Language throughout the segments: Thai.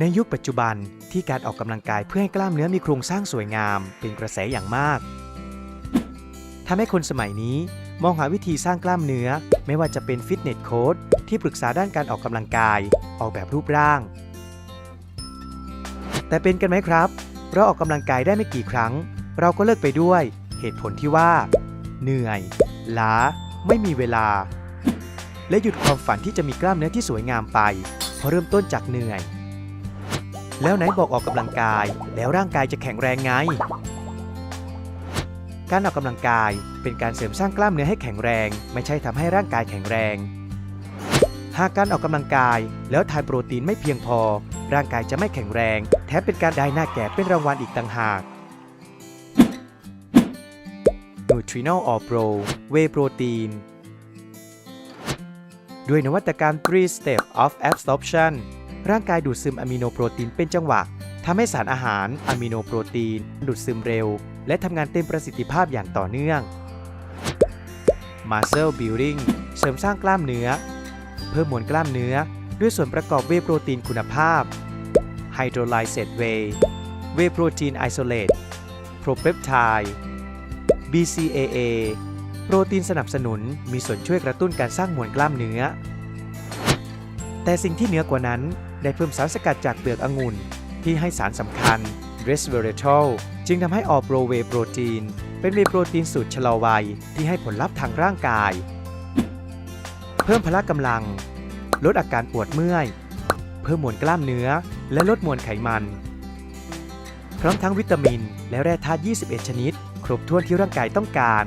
ในยุคปัจจุบันที่การออกกำลังกายเพื่อให้กล้ามเนื้อมีโครงสร้างสวยงาม เป็นกระแสอย่างมากทำให้คนสมัยนี้มองหาวิธีสร้างกล้ามเนื้อ ไม่ว่าจะเป็นฟิตเนสโค้ชที่ปรึกษาด้านการออกกำลังกาย ออกแบบรูปร่าง แต่เป็นกันไหมครับ เราออกกำลังกายได้ไม่กี่ครั้ง เราก็เลิกไปด้วย เหตุผลที่ว่า เหนื่อย ล้า ไม่มีเวลา และหยุดความฝันที่จะมีกล้ามเนื้อที่สวยงามไปเพราะเริ่มต้นจากเหนื่อย แล้วไหนบอกออกกำลังกาย แล้วร่างกายจะแข็งแรงไง การออกกำลังกายเป็นการเสริมสร้างกล้ามเนื้อให้แข็งแรง ไม่ใช่ทำให้ร่างกายแข็งแรง หากการออกกำลังกายแล้วทานโปรตีนไม่เพียงพอ ร่างกายจะไม่แข็งแรง แถมเป็นการได้หน้าแก่เป็นรางวัลอีกต่างหาก Nutrinol All Pro Whey Protein ด้วยนวัตกรรม 3 Step of Absorption ร่างกายดูดซึมอะมิโนโปรตีนเป็นจังหวะทำให้สารอาหารอะมิโนโปรตีน ดูดซึมเร็ว และทำงานเต็มประสิทธิภาพอย่างต่อเนื่อง Muscle Building เสริมสร้างกล้ามเนื้อ เพิ่มมวลกล้ามเนื้อ ด้วยส่วนประกอบเวโปรตีนคุณภาพ Hydrolyzed Whey Whey Protein Isolate Propeptide BCAA โปรตีนสนับสนุนมีส่วนช่วยกระตุ้นการสร้างมวลกล้ามเนื้อ แต่สิ่งที่เหนือกว่านั้น ได้เพิ่มสารสกัดจากเปลือกองุ่น ที่ให้สารสำคัญ resveratrol จึงทำให้ออกโปรเวโปรตีน เป็นเวโปรตีนสูตรชะลอวัยที่ให้ผลลัพธ์ทางร่างกาย เพิ่มพละกำลัง ลดอาการปวดเมื่อย เพิ่มมวลกล้ามเนื้อ และลดมวลไขมัน พร้อมทั้งวิตามิน และแร่ธาตุ 21 ชนิด ครบถ้วนที่ร่างกายต้องการ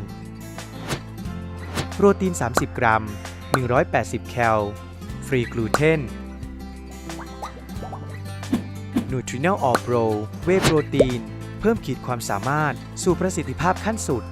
โปรตีน 30 กรัม 180 แคล ฟรีกลูเตน n u t r i n a l All Pro เวโปรตีน เพิ่มขีดความสามารถสู่ประสิทธิภาพขั้นสุด